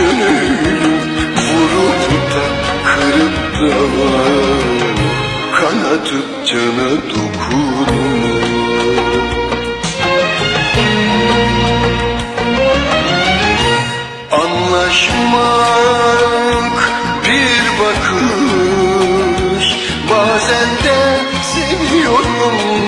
gönüllüm Vurup da kırıp da Kanatıp cana dokunma Anlaşmak bir bakış Bazen de seviyorum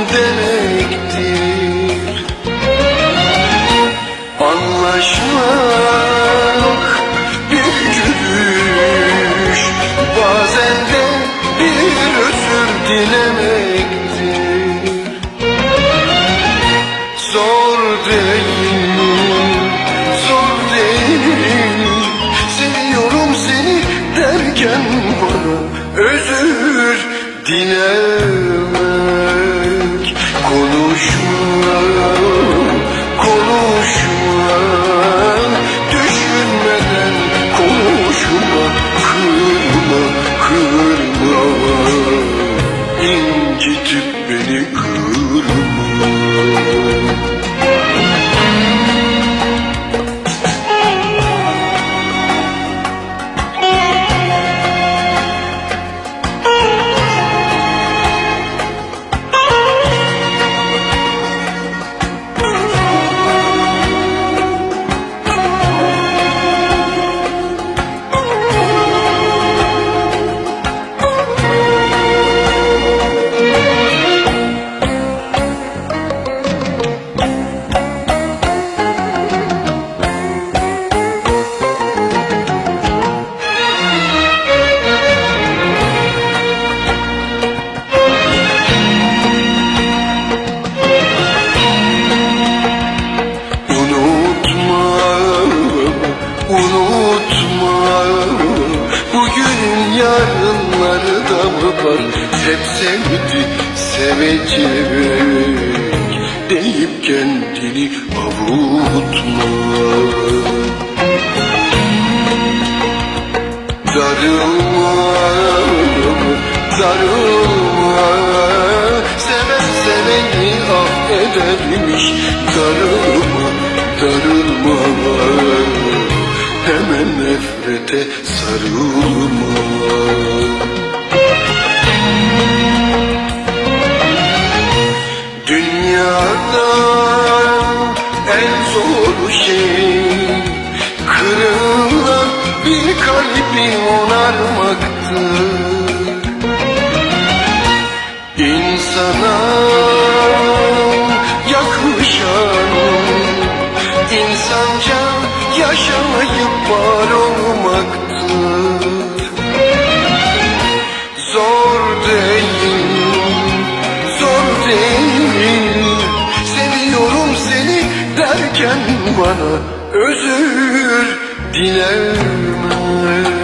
derken bana özür dilemek. Konuşma, konuşma Düşünmeden konuşma, kırma, kırma İncitip beni kırma Hep sevdi, sevecek. Deyip kendini avutma. Darılma, darılma. Seven seveni affedermiş. Darılma, darılma. Hemen nefrete sarılma Dünyada en zor şey Kırılan bir kalbi onarmaktır İnsana yakışan insanca yaşayıp var olmaktır bana özür dilemek Konuşma,